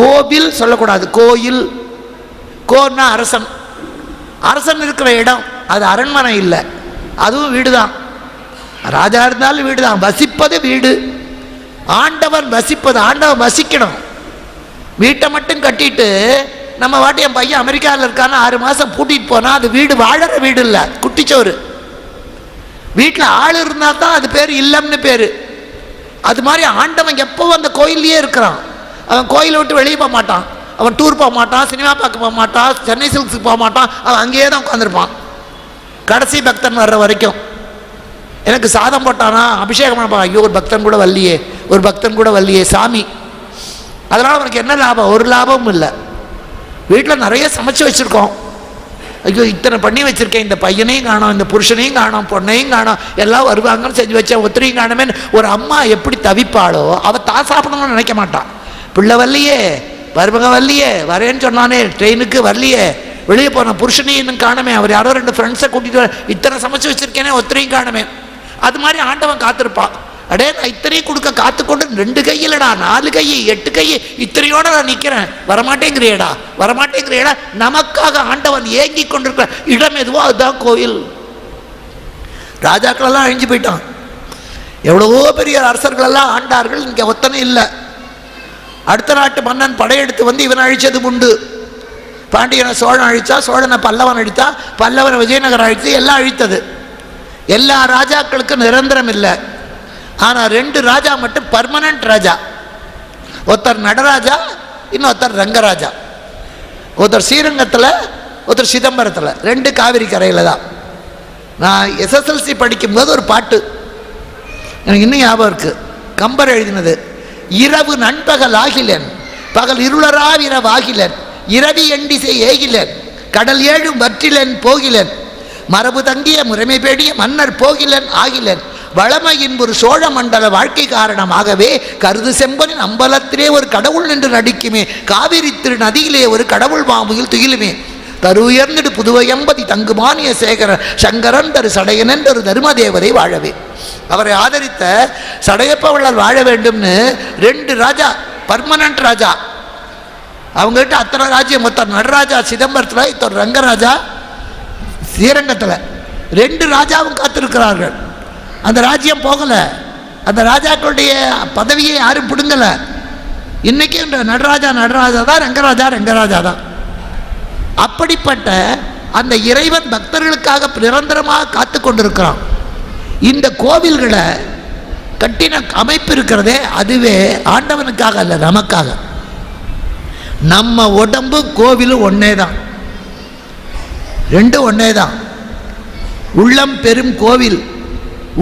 கோவில் சொல்லக்கூடாது கோயில். கோன்னா அரசன். அரசன் இருக்கிற இடம் அது அரண்மனை இல்லை. அதுவும் வீடு தான் ராஜா இருந்தாலும் வீடு தான் வசிப்பது வீடு. ஆண்டவன் வசிப்பது ஆண்டவன் வசிக்கணும். வீட்டை மட்டும் கட்டிட்டு நம்ம வாட்டி என் பையன் அமெரிக்காவில் இருக்கான்னு ஆறு மாதம் பூட்டிட்டு போனால் அது வீடு வாழற வீடு இல்லை. குட்டிச்சோறு. வீட்டில் ஆள் இருந்தால் தான் அது பேர் இல்லம்னு பேர். அது மாதிரி ஆண்டவன் எப்போவும் அந்த கோயில்லையே இருக்கிறான். அவன் கோயிலை விட்டு வெளியே போக மாட்டான். அவன் டூர் போக மாட்டான் சினிமா பார்க்க போக மாட்டான் சென்னை சில்க்ஸுக்கு போக மாட்டான் அவன் அங்கேயே தான் உட்காந்துருப்பான் கடைசி பக்தன் வர்ற வரைக்கும். எனக்கு சாதம் போட்டானா அபிஷேகம் பண்ண ஐயோ ஒரு பக்தன் கூட வரலையே ஒரு பக்தன் கூட வரலையே சாமி. அதனால் அவனுக்கு என்ன லாபம்? ஒரு லாபமும் இல்லை. வீட்டில் நிறைய சமைச்சு வச்சுருக்கோம். ஐயோ இத்தனை பண்ணி வச்சுருக்கேன். இந்த பையனையும் காணோம் இந்த புருஷனையும் காணோம் பொண்ணையும் காணோம். எல்லாம் வருவாங்கன்னு செஞ்சு வச்சேன். ஒத்திரையும் காணுமே ஒரு அம்மா எப்படி தவிப்பாளோ அவள் தான் சாப்பிடணும்னு நினைக்க மாட்டான். பிள்ளை வரலையே மருமக வரலையே வரேன்னு சொன்னானே ட்ரெயினுக்கு வரலையே வெளியே போன புருஷனையும் இன்னும் காணமே அவர் யாரோ ரெண்டு ஃப்ரெண்ட்ஸை கூட்டிகிட்டு வர இத்தனை சமைச்சு வச்சுருக்கேனே ஒத்தனையும் காணுமே. அது மாதிரி ஆண்டவன் காத்திருப்பான் அடே நான் இத்தனையும் கொடுக்க காத்துக்கொண்டு ரெண்டு கையிலடா நாலு கை எட்டு கை இத்தனையோட நான் நிற்கிறேன் வரமாட்டேங்கிறியடா வரமாட்டேங்கிறியடா. நமக்காக ஆண்டவன் ஏங்கி கொண்டிருக்கிற இடம் எதுவோ அதுதான் கோயில். ராஜாக்களெல்லாம் அழிஞ்சு போயிட்டான். எவ்வளவோ பெரிய அரசர்களெல்லாம் ஆண்டார்கள் இங்கே ஒத்தனை இல்லை. அடுத்த நாட்டு மன்னன் படையெடுத்து வந்து இவன் அழிச்சது உண்டு. பாண்டியனை சோழன் அழித்தா சோழனை பல்லவன் அழித்தா பல்லவன் விஜயநகரம் அழித்து எல்லாம் அழித்தது. எல்லா ராஜாக்களுக்கும் நிரந்தரம் இல்லை. ஆனால் ரெண்டு ராஜா மட்டும் பர்மனன்ட் ராஜா. ஒருத்தர் நடராஜா இன்னொருத்தர் ரங்கராஜா. ஒருத்தர் ஸ்ரீரங்கத்தில் ஒருத்தர் சிதம்பரத்தில். ரெண்டு காவிரி கரையில் தான். நான் எஸ்எஸ்எல்சி படிக்கும்போது ஒரு பாட்டு. எனக்கு இன்னும் ஞாபகம் இருக்குது கம்பர் எழுதினது. இரவு நண்பகல் ஆகிலன் பகல் இருளராவிரவு ஆகிலன் இரவி எண்டிசை ஏகிலன் கடல் ஏழும் வற்றிலன் போகிலன் மரபு தங்கிய முறைமை பேடிய மன்னர் போகிலன் ஆகிலன் வளமையின் ஒரு சோழ மண்டல வாழ்க்கை காரணமாகவே கருது செம்பனின் அம்பலத்திலே ஒரு கடவுள் நின்று நடிக்குமே காவிரி திரு நதியிலே ஒரு கடவுள் மாமுயில் துயிலுமே. தரு உயர்ந்திடு புதுவை எம்பதி தங்குமானிய சேகர சங்கரன் தரு சடையனன் தரு தர்மதேவரை வாழவே. அவரை ஆதரித்த சடையப்ப வாழ வேண்டும்னு ரெண்டு ராஜா பர்மனன்ட் ராஜா. அவங்ககிட்ட அத்தனை ராஜ்யம் மொத்தம் நடராஜா சிதம்பரத்தில் இத்தர் ரங்கராஜா ஸ்ரீரங்கத்தில். ரெண்டு ராஜாவும் காத்திருக்கிறார்கள். அந்த ராஜ்யம் போகலை. அந்த ராஜாக்களுடைய பதவியை யாரும் பிடுங்கலை. இன்றைக்கி இந்த நடராஜா நடராஜா தான் ரங்கராஜா ரங்கராஜா தான். அப்படிப்பட்ட அந்த இறைவன் பக்தர்களுக்காக நிரந்தரமாக காத்து கொண்டிருக்கிறான். இந்த கோவில்களை கட்டின அமைப்பு இருக்கிறதே அதுவே ஆண்டவனுக்காக அல்ல நமக்காக. நம்ம உடம்பு கோவிலும் ஒன்னே தான் ரெண்டும் ஒன்னே தான் உள்ளம் பெரும் கோவில்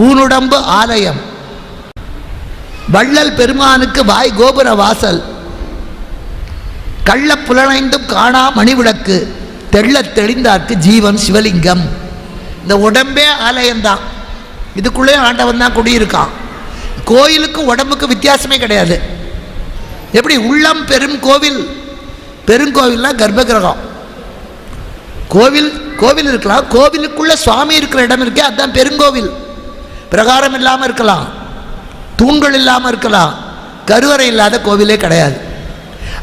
ஊனுடம்பு ஆலயம். வள்ளல் பெருமானுக்கு வாய் கோபுர வாசல். கள்ள புலனைந்தும் காணா மணிவிளக்கு தெள்ளத் தெளிந்தார்க்கு ஜீவன் சிவலிங்கம். இந்த உடம்பே ஆலயம்தான். இதுக்குள்ளே ஆண்டவன் தான் குடியிருக்கான். கோயிலுக்கும் உடம்புக்கு வித்தியாசமே கிடையாது. எப்படி? உள்ளம் பெரும் கோவில். பெருங்கோவில்னா கர்ப்பகிரகம். கோவில் கோவில் இருக்கலாம். கோவிலுக்குள்ள சுவாமி இருக்கிற இடம் இருக்கே அதுதான் பெருங்கோவில் பிரகாரம் இல்லாமல் இருக்கலாம். தூண்கள் இல்லாமல் இருக்கலாம். கருவறை இல்லாத கோவிலே கிடையாது.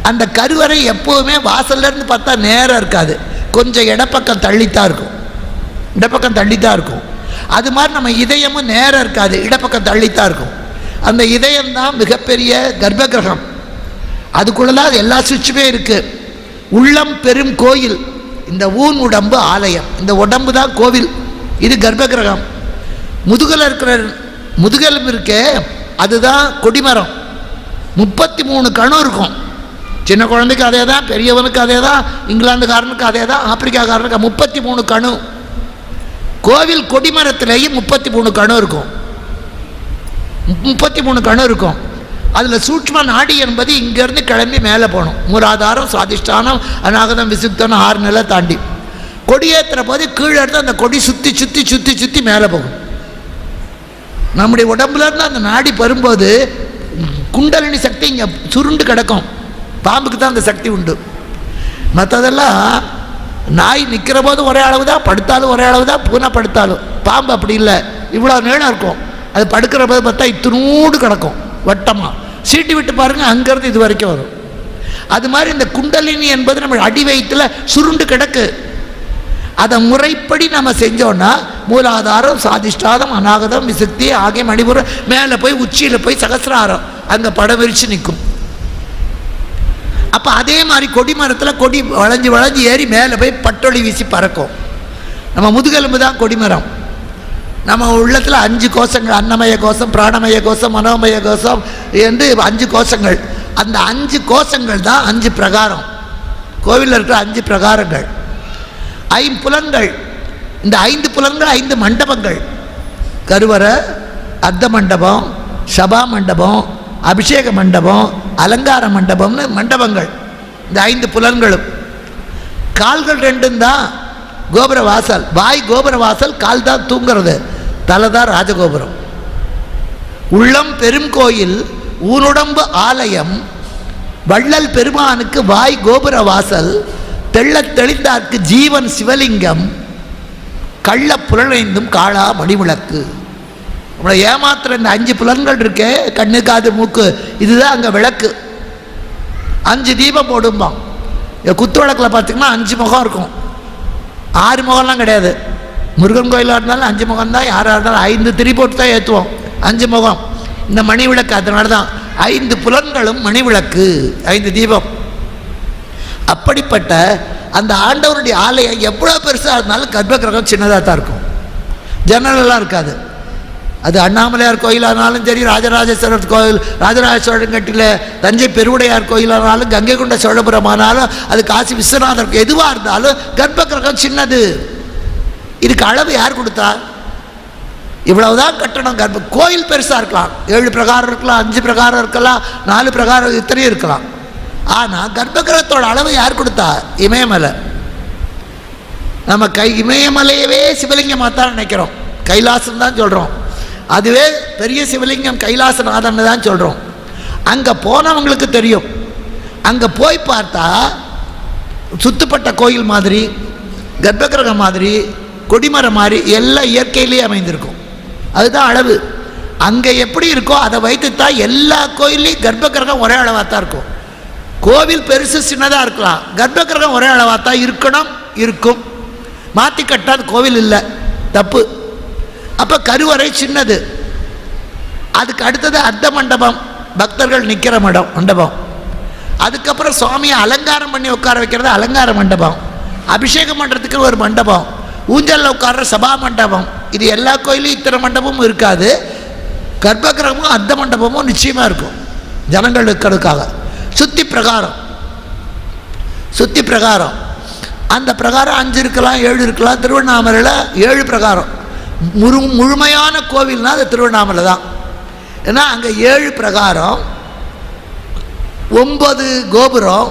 அந்த கருவறை எப்போவுமே வாசல்லேருந்து பார்த்தா நேரம் இருக்காது. கொஞ்சம் இடப்பக்கம் தள்ளித்தான் இருக்கும். இடப்பக்கம் தள்ளித்தான் இருக்கும். அது மாதிரி நம்ம இதயமும் நேரம் இருக்காது. இடப்பக்கம் தள்ளித்தான் இருக்கும். அந்த இதயம் தான் மிகப்பெரிய கர்ப்பகிரகம். அதுக்குள்ளதான் அது எல்லா சுவிட்சுமே இருக்குது உள்ளம் பெரும் கோயில். இந்த ஊன் உடம்பு ஆலயம். இந்த உடம்பு தான் கோவில். இது கர்ப்பகிரகம். முதுகில் இருக்கிற முதுகெலும்பு இருக்கே அதுதான் கொடிமரம். முப்பத்தி மூணு கணம் இருக்கும். சின்ன குழந்தைக்கு அதே தான் பெரியவனுக்கு அதே தான் இங்கிலாந்துக்காரனுக்கு அதே தான் ஆப்பிரிக்காக்காரனுக்கு முப்பத்தி மூணு கணு கோவில் கொடிமரத்துலேயும் முப்பத்தி மூணு கணு இருக்கும். முப்பத்தி மூணு கணு இருக்கும். அதில் சூட்ச்ம நாடி என்பது இங்கேருந்து கிளம்பி மேலே போகணும். மூலாதாரம் சுவாதிஷ்டானம் அநாகதம் விசுத்தனம் ஆறு நிலை தாண்டி. கொடியேற்றுற போது கீழே இருந்து அந்த கொடி சுற்றி சுற்றி சுற்றி சுற்றி மேலே போகும். நம்முடைய உடம்புலேருந்து அந்த நாடி வரும்போது குண்டலினி சக்தி இங்கே சுருண்டு கிடக்கும். பாம்புக்கு தான் அந்த சக்தி உண்டு. மற்றதெல்லாம் நாய் நிற்கிற போது ஒரே அளவு தான் படுத்தாலும் ஒரே அளவு தான் பூனை படுத்தாலும் பாம்பு அப்படி இல்லை. இவ்வளோ நீளம் இருக்கும். அது படுக்கிற போது பார்த்தா இத்தினூடு கிடக்கும் வட்டமாக சீட்டி விட்டு பாருங்கள் அங்கேருந்து இது வரைக்கும் வரும். அது மாதிரி இந்த குண்டலினி என்பது நம்ம அடி வயிற்றில் சுருண்டு கிடக்கு. அதை முறைப்படி நம்ம செஞ்சோன்னா மூலாதாரம் சாதிஷ்டாதம் அநாகதம் விசுக்தி ஆகிய மணிபுரம் மேலே போய் உச்சியில் போய் சகசிராரம். அங்கே படம் விரித்து நிற்கும். அப்போ அதே மாதிரி கொடி மரத்தில் கொடி வளைஞ்சு வளைஞ்சு ஏறி மேலே போய் பட்டொளி வீசி பறக்கும். நம்ம முதுகெலும்பு தான் கொடிமரம் நம்ம உள்ளத்தில் அஞ்சு கோஷங்கள் அன்னமய கோஷம் பிராணமய கோஷம் மனோமய கோஷம் என்று அஞ்சு கோஷங்கள். அந்த அஞ்சு கோஷங்கள் தான் அஞ்சு பிரகாரம். கோவிலில் இருக்கிற அஞ்சு பிரகாரங்கள். ஐம்புலன்கள் இந்த ஐந்து புலன்கள் ஐந்து மண்டபங்கள். கருவறை அர்த்த மண்டபம் சபா மண்டபம் அபிஷேக மண்டபம் அலங்கார மண்டபம்னு மண்டபங்கள். இந்த ஐந்து புலன்களும். கால்கள் ரெண்டும் தான் கோபுர வாசல். வாய் கோபுர வாசல் கால் தான் தூங்குறது. தலை தான் ராஜகோபுரம். உள்ளம் பெரும் கோயில் ஊனுடம்பு ஆலயம் வள்ளல் பெருமானுக்கு வாய் கோபுர வாசல் தெள்ளத் தெளிந்தார்க்கு ஜீவன் சிவலிங்கம் கள்ள புலனைந்தும் காளா மணிவிளக்கு. உங்களை ஏமாத்துற இந்த அஞ்சு புலன்கள் இருக்கே கண்ணு காது மூக்கு இதுதான் அங்கே விளக்கு. அஞ்சு தீபம் போடும்பான். குத்து விளக்கில் பார்த்தீங்கன்னா அஞ்சு முகம் இருக்கும். ஆறு முகம்லாம் கிடையாது. முருகன் கோயிலாக இருந்தாலும் அஞ்சு முகம் தான் யாராக இருந்தாலும் ஐந்து திரி போட்டு தான் ஏற்றுவோம் அஞ்சு முகம். இந்த மணி விளக்கு அதனால தான் ஐந்து புலன்களும் மணி விளக்கு ஐந்து தீபம். அப்படிப்பட்ட அந்த ஆண்டவருடைய ஆலயம் எவ்வளோ பெருசாக இருந்தாலும் கர்ப்ப கிரகம் சின்னதாக தான் இருக்கும். ஜன்னலெல்லாம் இருக்காது. அது அண்ணாமலையார் கோயிலானாலும் சரி ராஜராஜேஸ்வரர் கோயில் ராஜராஜ சோழன் கட்டில தஞ்சை பெருவுடையார் கோயிலானாலும் கங்கை கொண்ட சோழபுரம் ஆனாலும் அது காசி விஸ்வநாதர் எதுவாக இருந்தாலும் கர்ப்ப கிரகம் சின்னது. இதுக்கு அளவு யார் கொடுத்தா? இவ்வளவுதான் கட்டணம் கர்ப்ப கோயில் பெருசாக இருக்கலாம். ஏழு பிரகாரம் இருக்கலாம் அஞ்சு பிரகாரம் இருக்கலாம் நாலு பிரகாரம் இத்தனையும் இருக்கலாம். ஆனால் கர்ப்பகிரகத்தோட அளவு யார் கொடுத்தா? இமயமலை. நம்ம கை இமயமலையவே சிவலிங்கமாக தான் நினைக்கிறோம். கைலாசம் தான் சொல்கிறோம் அதுவே பெரிய சிவலிங்கம் கைலாசநாதன் தான் சொல்கிறோம் அங்கே போனவங்களுக்கு தெரியும். அங்கே போய் பார்த்தா சுத்துப்பட்ட கோயில் மாதிரி கர்ப்பகிரகம் மாதிரி கொடிமரம் மாதிரி எல்லாம் இயற்கையிலேயே அமைந்திருக்கும். அதுதான் அளவு. அங்கே எப்படி இருக்கோ அதை வைத்து தான் எல்லா கோயில்லையும் கர்ப்பகிரகம் ஒரே அளவாக தான் இருக்கும். கோவில் பெருசு சின்னதாக இருக்கலாம். கர்ப்பகிரகம் ஒரே அளவாக தான் இருக்கணும் இருக்கும். மாற்றி கட்டாத கோவில் இல்லை. தப்பு. அப்போ கருவறை சின்னது. அதுக்கு அடுத்தது அர்த்த மண்டபம். பக்தர்கள் நிற்கிற மடம் மண்டபம். அதுக்கப்புறம் சுவாமியை அலங்காரம் பண்ணி உட்கார வைக்கிறது அலங்கார மண்டபம். அபிஷேகம் பண்ணுறதுக்கு ஒரு மண்டபம். ஊஞ்சலில் உட்கார்ற சபா மண்டபம். இது எல்லா கோயிலும் இத்தனை மண்டபமும் இருக்காது. கர்ப்பகிரகமும் அர்த்த மண்டபமும் நிச்சயமாக இருக்கும். ஜனங்கள் இருக்கிறதுக்காக சுத்தி பிரகாரம். சுத்தி பிரகாரம். அந்த பிரகாரம் அஞ்சு இருக்கலாம் ஏழு இருக்கலாம். திருவண்ணாமலையில் ஏழு பிரகாரம். முழு முழுமையான கோவில்னா அது திருவண்ணாமலை தான். ஏன்னா அங்கே ஏழு பிரகாரம் ஒன்பது கோபுரம்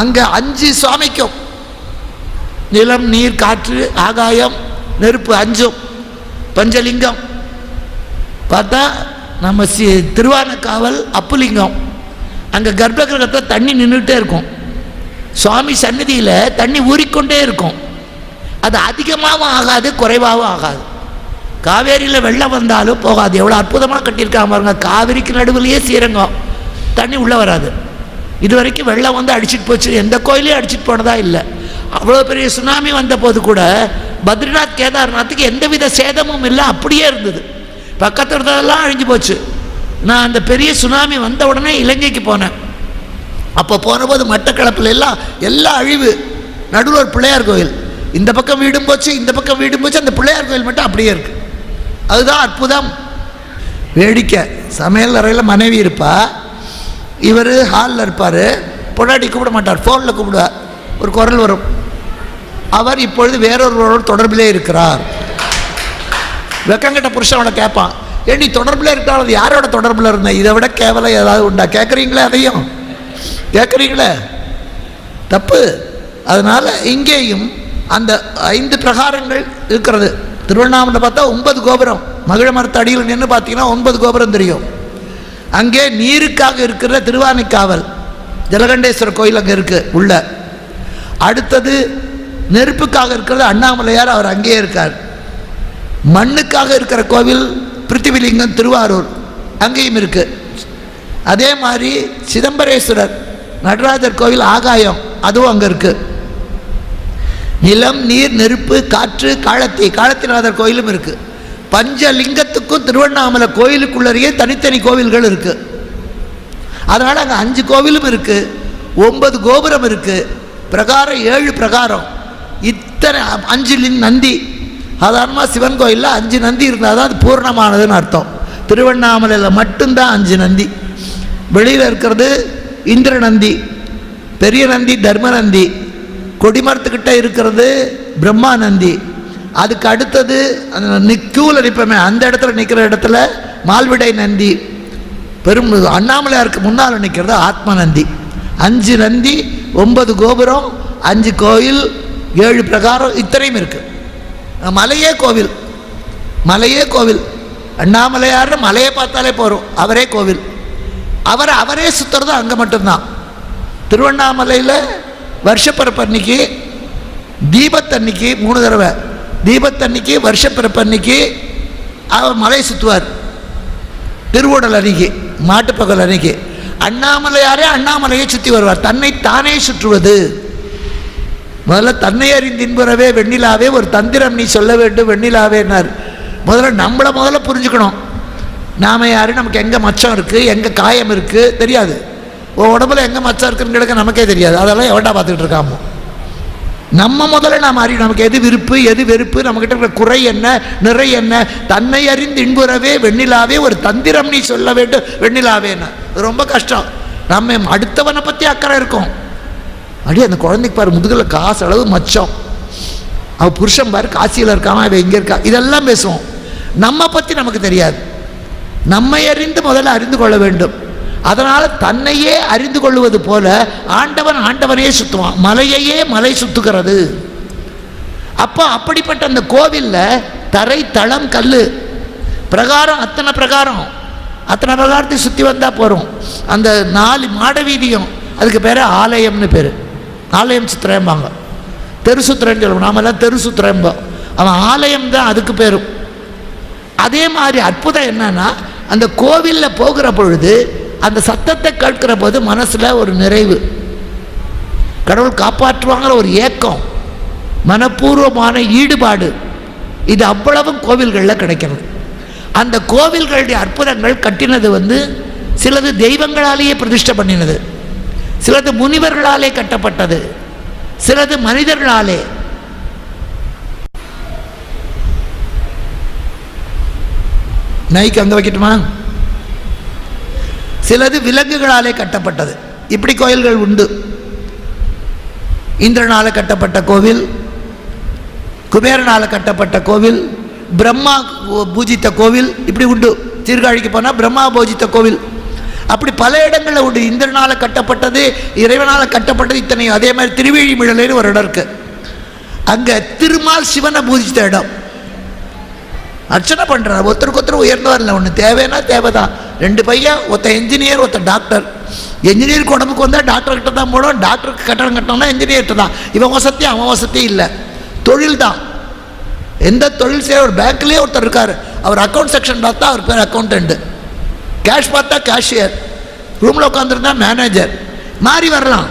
அங்கே அஞ்சு சுவாமிக்கும். நிலம் நீர் காற்று ஆகாயம் நெருப்பு அஞ்சும். பஞ்சலிங்கம். பார்த்தா நம்ம சி திருவானக்காவல் அப்புலிங்கம். அங்கே கர்ப்பகிரகத்தை தண்ணி நின்றுட்டே இருக்கும். சுவாமி சன்னதியில் தண்ணி ஊறிக்கொண்டே இருக்கும். அது அதிகமாகவும் ஆகாது குறைவாகவும் ஆகாது. காவேரியில் வெள்ளம் வந்தாலும் போகாது. எவ்வளோ அற்புதமாக கட்டியிருக்காங்க பாருங்க. காவேரிக்கு நடுவுலையே சீரங்கம் தண்ணி உள்ளே வராது. இது வரைக்கும் வெள்ளம் வந்து அடிச்சிட்டு போச்சு. எந்த கோயிலையும் அடிச்சிட்டு போனதா இல்லை. அவ்வளோ பெரிய சுனாமி வந்த போது கூட பத்ரிநாத் கேதார்நாத்துக்கு எந்தவித சேதமும் இல்லை. அப்படியே இருந்தது. பக்கத்தில் இருந்ததெல்லாம் அழிஞ்சு போச்சு. நான் அந்த பெரிய சுனாமி வந்த உடனே இலங்கைக்கு போனேன். அப்போ போனபோது மட்டக்களப்பில் எல்லாம் எல்லாம் அழிவு. நடுவில் ஒரு பிள்ளையார் கோயில். இந்த பக்கம் வீடும் போச்சு இந்த பக்கம் வீடும் போச்சு அந்த பிள்ளையார் கோயில் மட்டும் அப்படியே இருக்கு. அதுதான் அற்புதம். வேடிக்கை. சமையல் அறையில் மனைவி இருப்பா. இவர் ஹாலில் இருப்பார். பொண்டாட்டி கூப்பிட மாட்டார். ஃபோனில் கூப்பிடுவார் ஒரு குரல் வரும். அவர் இப்பொழுது வேறொருவரோடு தொடர்பிலே இருக்கிறார். வெக்கங்கிட்ட புருஷன் அவனை கேட்பான். ஏண்டி தொடர்பில் இருக்கிறாள்? அது யாரோட தொடர்பில் இருந்தேன் இதை விட கேவலம் ஏதாவது உண்டா? கேட்குறீங்களே அதையும்? கேட்குறீங்களே? தப்பு. அதனால் இங்கேயும் அந்த ஐந்து பிரகாரங்கள் இருக்கிறது. திருவண்ணாமலை பார்த்தா ஒன்பது கோபுரம். மகிழ மரத்து அடியில் நின்று பார்த்தீங்கன்னா ஒன்பது கோபுரம் தெரியும். அங்கே நீருக்காக இருக்கிற திருவானைக்காவல் ஜலகண்டேஸ்வரர் கோயில் அங்கே இருக்குது உள்ள. அடுத்தது நெருப்புக்காக இருக்கிறது அண்ணாமலையார் அவர் அங்கேயே இருக்கார். மண்ணுக்காக இருக்கிற கோவில் பிருத்திவிலிங்கம் திருவாரூர் அங்கேயும் இருக்கு. அதே மாதிரி சிதம்பரேஸ்வரர் நடராஜர் கோவில் ஆகாயம் அதுவும் அங்கே இருக்குது நிலம் நீர் நெருப்பு காற்று காலத்தி. காலத்திநாதர் கோயிலும் இருக்கு. பஞ்சலிங்கத்துக்கும் திருவண்ணாமலை கோயிலுக்குள்ளறையே தனித்தனி கோவில்கள் இருக்கு. அதனால் அங்கே அஞ்சு கோவிலும் இருக்கு. ஒன்பது கோபுரம் இருக்கு. பிரகாரம் ஏழு பிரகாரம். இத்தனை அஞ்சு நந்தி. சாதாரணமாக சிவன் கோயிலில் அஞ்சு நந்தி இருந்தால் தான் அது பூர்ணமானதுன்னு அர்த்தம். திருவண்ணாமலையில் மட்டும்தான் அஞ்சு நந்தி. வெளியில் இருக்கிறது இந்திர நந்தி பெரிய நந்தி தர்ம நந்தி கொடிமரத்துக்கிட்ட இருக்கிறது பிரம்மா நந்தி அதுக்கு அடுத்தது அந்த நிற்கூல நிற்பமே அந்த இடத்துல நிற்கிற இடத்துல மால்விடை நந்தி. பெரும் அண்ணாமலையாருக்கு முன்னால் நிற்கிறது ஆத்ம நந்தி அஞ்சு நந்தி ஒன்பது கோபுரம் அஞ்சு கோயில் ஏழு பிரகாரம் இத்தனையும் இருக்கு. மலையே கோவில். மலையே கோவில். அண்ணாமலையார் மலையை பார்த்தாலே போகிறோம் அவரே கோவில். அவரை அவரே சுற்றுறது அங்கே மட்டும்தான். திருவண்ணாமலையில் வருஷப்பிறப்பு அன்னைக்கு தீபத்தன்னைக்கு மூணு தடவை. தீபத்தன்னைக்கு வருஷப்பிறப்பு அன்னைக்கு அவர் மலை சுற்றுவார் திருவோடல் அன்னைக்கு மாட்டுப்பகல் அன்னைக்கு அண்ணாமலையாரே அண்ணாமலையை சுற்றி வருவார். தன்னை தானே சுற்றுவது. முதல்ல தன்னை அறிந்தின்புறவே வெண்ணிலாவே ஒரு தந்திரம் நீ சொல்ல வேண்டும் வெண்ணிலாவேன்னார் முதல்ல நம்மளை முதல்ல புரிஞ்சுக்கணும். நாம யாரு? நமக்கு எங்கே மச்சம் இருக்குது எங்கே காயம் இருக்குது தெரியாது. உன் உடம்புல எங்கே மச்சம் இருக்குன்னு கிடக்க நமக்கே தெரியாது. அதெல்லாம் எவன்டா பார்த்துக்கிட்டு இருக்காமோ? நம்ம முதல்ல நாம் அறியும் நமக்கு எது விருப்பு எது வெறுப்பு? நம்மக்கிட்ட இருக்கிற குறை என்ன நிறை என்ன? தன்னை அறிந்து இன்புறவே வெண்ணிலாவே ஒரு தந்திரம் நீ சொல்ல வேண்டும். வெண்ணிலாவேன்னு. ரொம்ப கஷ்டம். நம்ம அடுத்தவனை பற்றி அக்கறை இருக்கும். அப்படியே அந்த குழந்தைக்கு பாரு முதுகில் காசு அளவு மச்சம். அவள் புருஷன் பாரு காசியில் இருக்காமா அவள் எங்கே இருக்கா? இதெல்லாம் பேசுவோம். நம்ம பற்றி நமக்கு தெரியாது. நம்மை அறிந்து முதல்ல அறிந்து கொள்ள வேண்டும். அதனால் தன்னையே அறிந்து கொள்வது போல ஆண்டவன் ஆண்டவனையே சுற்றுவான் மலையையே மலை சுத்துகிறது. அப்போ அப்படிப்பட்ட அந்த கோவிலில் தரை தளம் கல் பிரகாரம் அத்தனை பிரகாரம். அத்தனை பிரகாரத்தை சுற்றி வந்தால் போகிறோம் அந்த நாலு மாட வீதியும் அதுக்கு பேர் ஆலயம்னு பேர். ஆலயம் சுத்திரம்பாங்க தெரு சுத்துறேன்னு சொல்லுவோம். நாமெல்லாம் தெரு சுத்திரம்போம் அவன் ஆலயம் தான் அதுக்கு பேரும் அதே மாதிரி அற்புதம் என்னன்னா அந்த கோவிலில் போகிற பொழுது அந்த சத்தத்தை கேட்கிற போது மனசில் ஒரு நிறைவு. கடவுள் காப்பாற்றுவாங்கிற ஒரு ஏக்கம் மனப்பூர்வமான ஈடுபாடு இது அவ்வளவும் கோவில்களில் கிடைக்கிறது. அந்த கோவில்களுடைய அற்புதங்கள் கட்டினது வந்து சிலது தெய்வங்களாலேயே பிரதிஷ்டை பண்ணினது சிலது முனிவர்களாலே கட்டப்பட்டது சிலது மனிதர்களாலே. நைக்கு அங்கே வைக்கட்டுமா? சிலது விலங்குகளாலே கட்டப்பட்டது. இப்படி கோயில்கள் உண்டு. இந்திரனால் கட்டப்பட்ட கோவில் குபேரனால் கட்டப்பட்ட கோவில் பிரம்மா பூஜித்த கோவில் இப்படி உண்டு. சீர்காழிக்கு போனால் பிரம்மா பூஜித்த கோவில். அப்படி பல இடங்களில் உண்டு. இந்திரனால் கட்டப்பட்டது இறைவனால் கட்டப்பட்டது இத்தனையும். அதே மாதிரி திருவேழிமிழலைன்னு ஒரு இடம் இருக்கு. அங்கே திருமால் சிவனை பூஜித்த இடம். அர்ச்சனை பண்ணுறார் ஒருத்தருக்கு ஒருத்தர் உயர்ந்தவரில் இல்லை ஒன்று தேவைன்னா தேவைதான். ரெண்டு பையன் ஒருத்தன் என்ஜினியர் ஒருத்தன் டாக்டர் என்ஜினியருக்கு உடம்புக்கு வந்தால் டாக்டர் கிட்ட தான் போடும் டாக்டருக்கு கட்டணம் கட்டணம்னா என்ஜினியர்கிட்ட தான். இவன் வசதி அவன் வசதி இல்லை. தொழில் தான். எந்த தொழில் செய்ய ஒரு பேங்க்லேயே ஒருத்தர் இருக்கார். அவர் அக்கௌண்ட் செக்ஷன் பார்த்தா அவர் பேர் அக்கௌண்டன்ட்டு கேஷ் பார்த்தா கேஷியர் ரூமில் உட்காந்துருந்தா மேனேஜர் மாறி வரலாம்.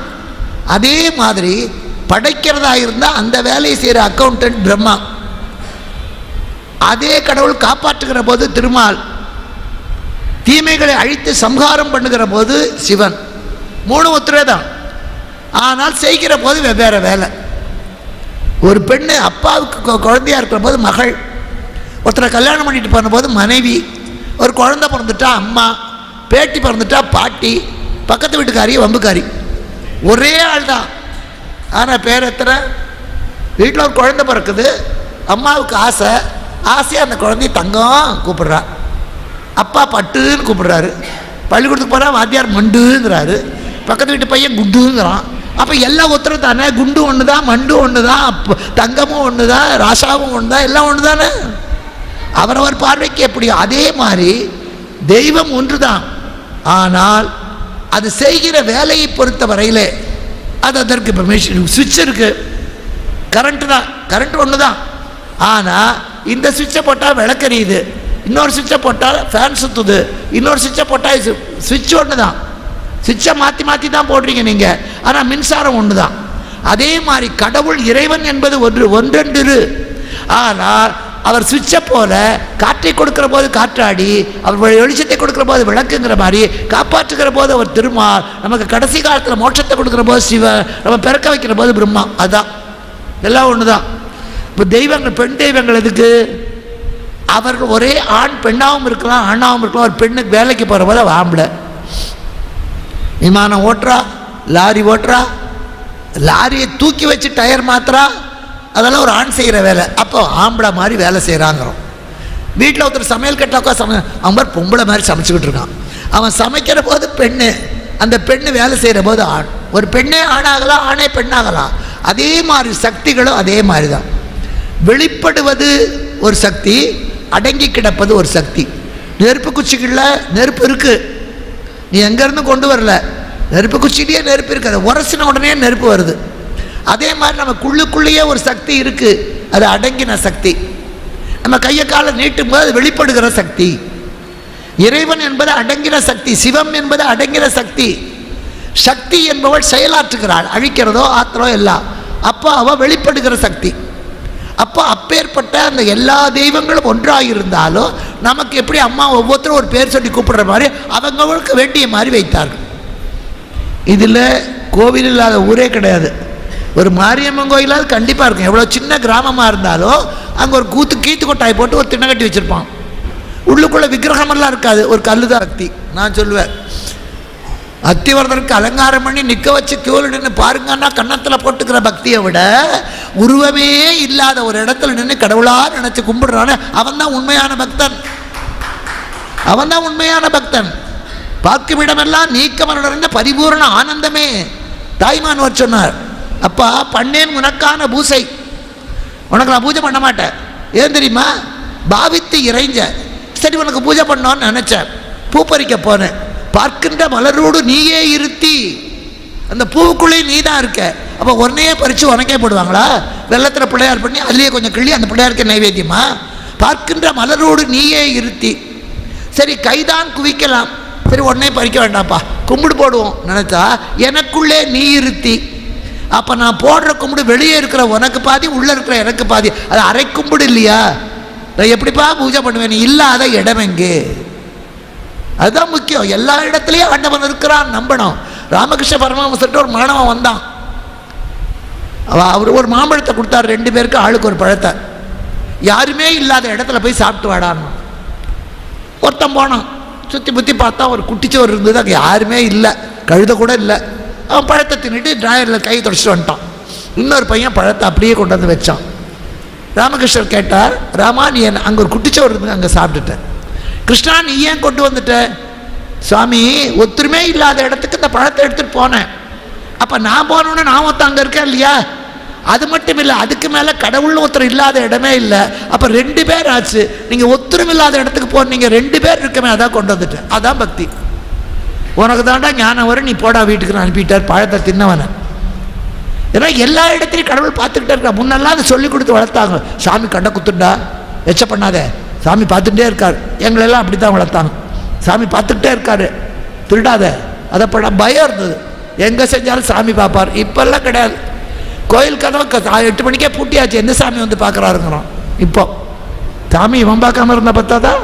அதே மாதிரி படைக்கிறதா இருந்தால் அந்த வேலையை செய்கிற அக்கௌண்டன்ட் பிரம்மா. அதே கடவுள் காப்பாற்றுகிற போது திருமால். தீமைகளை அழித்து சம்ஹாரம் பண்ணுகிற போது சிவன். மூணு ஒத்துரே தான் ஆனால் செய்கிற போது வெவ்வேறு வேலை. ஒரு பெண்ணு அப்பாவுக்கு குழந்தையாக இருக்கிற போது மகள். ஒருத்தரை கல்யாணம் பண்ணிட்டு போனபோது மனைவி. ஒரு குழந்தை பிறந்துட்டா அம்மா. பேட்டி பிறந்துட்டா பாட்டி. பக்கத்து வீட்டுக்காரி வம்புக்காரி. ஒரே ஆள் தான் ஆனால் பேர் எத்தனை? வீட்டில் ஒரு குழந்தை பிறக்குது. அம்மாவுக்கு ஆசை. ஆசையாக அந்த குழந்தைய தங்கம் கூப்பிட்றா. அப்பா பட்டுன்னு கூப்பிடுறாரு. பள்ளிக்கூடத்துக்கு போகிறா வாத்தியார் மண்டுங்கிறாரு. பக்கத்து வீட்டு பையன் குண்டுங்கிறான். அப்போ எல்லா ஒத்துறது தானே? குண்டு ஒன்று தான் மண்டு ஒன்று தான் அப்ப- தங்கமும் ஒன்று தான் ராசாவும் ஒன்று தான் எல்லாம் ஒன்று தானே அவரவர் பார்வைக்கு எப்படியோ அதே மாதிரி தெய்வம் ஒன்று தான் ஆனால் அது செய்கிற வேலையை பொறுத்த வரையிலே அது அதற்கு இப்போ மிஷின் சுவிட்ச் இருக்குது கரண்ட்டு தான். கரண்ட் ஒன்று தான் ஆனால் இந்த சுவிட்சை போட்டால் விளக்கறியுது இன்னொரு சுவிட்சை போட்டால் ஃபேன் சுற்றுது இன்னொரு சுவிட்சை போட்டால் சுவிட்ச் ஒன்று தான் சுவிட்சை மாற்றி மாற்றி தான் போடுறீங்க நீங்கள் ஆனால் மின்சாரம் ஒன்று தான் அதே மாதிரி கடவுள் இறைவன் என்பது ஒன்று ஒன்றென்று ஆனால் அவர் சுவிட்சை போல காற்றை கொடுக்கிற போது காற்றாடி அவர் வெளிச்சத்தை கொடுக்கிற போது விளக்குங்கிற மாதிரி காப்பாற்றுகிற போது அவர் திருமால் நமக்கு கடைசி காலத்தில் மோட்சத்தை கொடுக்குற போது சிவ நம்ம பிறக்க வைக்கிற போது பிரம்மா. அதுதான் எல்லாம் ஒன்று தான் இப்போ தெய்வங்கள் பெண் தெய்வங்கள் எதுக்கு? அவர்கள் ஒரே ஆண் பெண்ணாகவும் இருக்கலாம் ஆணாகவும் இருக்கலாம். ஒரு பெண்ணுக்கு வேலைக்கு போகிற போல ஆம்பளை. விமானம் ஓட்டுறா லாரி ஓட்டுறா லாரியை தூக்கி வச்சு டயர் மாத்துறா. அதெல்லாம் ஒரு ஆண் செய்கிற வேலை. அப்போ ஆம்பளை மாதிரி வேலை செய்கிறாங்கிறோம் வீட்டில் ஒருத்தர் சமையல் கட்டில் உட்காந்து சமை அவன் பொம்பளை மாதிரி சமைச்சுக்கிட்டு இருக்கான். அவன் சமைக்கிற போது பெண்ணு அந்த பெண்ணு வேலை செய்கிற போது ஆண். ஒரு பெண்ணே ஆணாகலாம் ஆணே பெண்ணாகலாம். அதே மாதிரி சக்திகளும் அதே மாதிரி தான். வெளிப்படுவது ஒரு சக்தி அடங்கி கிடப்பது ஒரு சக்தி. நெருப்பு குச்சிக்குள்ள நெருப்பு இருக்குது நீ எங்கேருந்து கொண்டு வரல? நெருப்பு குச்சிலேயே நெருப்பு இருக்குது உரசின உடனே நெருப்பு வருது. அதே மாதிரி நம்ம குள்ளுக்குள்ளேயே ஒரு சக்தி இருக்குது அது அடங்கின சக்தி. நம்ம கையை காலை நீட்டும் போது அது வெளிப்படுகிற சக்தி. இறைவன் என்பது அடங்கின சக்தி. சிவம் என்பது அடங்கின சக்தி. சக்தி என்பவள் செயலாற்றுகிறாள். அழிக்கிறதோ ஆத்திரோ எல்லாம் அப்போ அவள் வெளிப்படுகிற சக்தி. அப்போ அப்பேற்பட்ட அந்த எல்லா தெய்வங்களும் ஒன்றாக இருந்தாலும் நமக்கு எப்படி அம்மா ஒவ்வொருத்தரும் ஒரு பேர் சொல்லி கூப்பிடுற மாதிரி அவங்களுக்கு வேண்டிய மாதிரி வைத்தார்கள். இதில் கோவில் இல்லாத ஊரே கிடையாது. ஒரு மாரியம்மன் கோயிலாவது கண்டிப்பாக இருக்கும். எவ்வளோ சின்ன கிராமமாக இருந்தாலும் அங்கே ஒரு கூத்து கீத்து கொட்டாய் போட்டு ஒரு திண்ணை கட்டி வச்சுருப்பான். உள்ளுக்குள்ளே விக்கிரகமெல்லாம் இருக்காது. ஒரு கல் தான் அக்தி நான் சொல்லுவேன் அத்திவரதனுக்கு அலங்காரம் பண்ணி நிற்க வச்சு கியூவில் நின்று பாருங்கன்னா கன்னத்தில் போட்டுக்கிற பக்தியை விட உருவமே இல்லாத ஒரு இடத்துல நின்று கடவுளா நினைச்சு கும்பிடுறான்னு அவன் தான் உண்மையான பக்தன். அவன் தான் உண்மையான பக்தன். பார்க்கும் இடமெல்லாம் நீக்கமருடைய பரிபூரண ஆனந்தமே. தாய்மான்வர் சொன்னார் அப்பா பண்ணேன் உனக்கான பூசை. உனக்கு நான் பூஜை பண்ண மாட்டேன். ஏன் தெரியுமா? பாவித்து இறைஞ்ச. சரி உனக்கு பூஜை பண்ணோன்னு நினச்சேன். பூ பறிக்க போனேன். பார்க்கின்ற மலரோடு நீயே இருத்தி. அந்த பூவுக்குள்ளே நீ தான் இருக்க. அப்போ உன்னையே பறித்து உனக்கே போடுவாங்களா? வெள்ளத்தில் பிள்ளையார் பண்ணி அதுலேயே கொஞ்சம் கிள்ளி அந்த பிள்ளையாருக்கு நைவேத்தியமா? பார்க்கின்ற மலரோடு நீயே இருத்தி. சரி கைதான் குவிக்கலாம். சரி உடனே பறிக்க வேண்டாம்ப்பா. கும்பிடு போடுவோம் நினச்சா? எனக்குள்ளே நீ இருத்தி. அப்போ நான் போடுற கும்பிடு வெளியே இருக்கிற உனக்கு பாதி உள்ளே இருக்கிற எனக்கு பாதி. அது அரை கும்பிடு இல்லையா? நான் எப்படிப்பா பூஜை பண்ணுவேன்? நீ இல்லாத இடம் எங்கே? அதுதான் முக்கியம். எல்லா இடத்துலையும் ஆண்டவன் இருக்கிறான் நம்பணும். ராமகிருஷ்ண பரமஹம்சர்கிட்ட ஒரு மாணவன் வந்தான். அவ அவர் ஒரு மாம்பழத்தை கொடுத்தாரு. ரெண்டு பேருக்கு ஆளுக்கு ஒரு பழத்தை. யாருமே இல்லாத இடத்துல போய் சாப்பிட்டு வாடான்னு. ஒருத்தன் போனான். சுற்றி புத்தி பார்த்தா ஒரு குட்டிச்சோறு இருந்தது. அங்கே யாருமே இல்லை. கழுத கூட இல்லை. அவன் பழத்தை தின்னுட்டு டிராயரில் கை தொடச்சிட்டு வந்துட்டான். இன்னொரு பையன் பழத்தை அப்படியே கொண்டு வந்து வச்சான். ராமகிருஷ்ணர் கேட்டார் ராமா நீ அங்கே ஒரு குட்டிச்சோறு இருந்து அங்கே சாப்பிட்டுட்டேன் கிருஷ்ணா நீ ஏன் கொண்டு வந்துட்ட? சுவாமி ஒத்துருமே இல்லாத இடத்துக்கு இந்த பழத்தை எடுத்துகிட்டு போனேன். அப்போ நான் போனோன்னே நான் ஒருத்தன் அங்கே இருக்கேன் இல்லையா? அது மட்டும் இல்லை அதுக்கு மேலே கடவுள்னு ஒருத்தர் இல்லாத இடமே இல்லை. அப்போ ரெண்டு பேர் ஆச்சு. நீங்கள் ஒத்துரும் இல்லாத இடத்துக்கு போனீங்க ரெண்டு பேர் இருக்கமே அதான் கொண்டு வந்துட்டேன். அதான் பக்தி. உனக்கு தாண்டா ஞானம் வரும் நீ போடா வீட்டுக்கு. அனுப்பிட்டார் பழத்தை தின்னவனை. ஏன்னா எல்லா இடத்துலையும் கடவுள் பார்த்துக்கிட்டே இருக்கா. முன்னெல்லாம் அதை சொல்லி கொடுத்து வளர்த்தாங்க. சாமி கண்டை குத்துண்டா? எச்ச பண்ணாத. சாமி பார்த்துட்டே இருக்கார். எங்களெல்லாம் அப்படி தான் வளர்த்தாங்க. சாமி பார்த்துக்கிட்டே இருக்காரு. திருடாத. அதை படம் பயம் இருந்தது. எங்கே செஞ்சாலும் சாமி பார்ப்பார். இப்போல்லாம் கிடையாது. கோயில் கதவை எட்டு மணிக்கே பூட்டியாச்சு. எந்த சாமி வந்து பார்க்குறாருங்கிறோம் இப்போ. சாமி இவன் பார்க்காம பார்த்தா தான்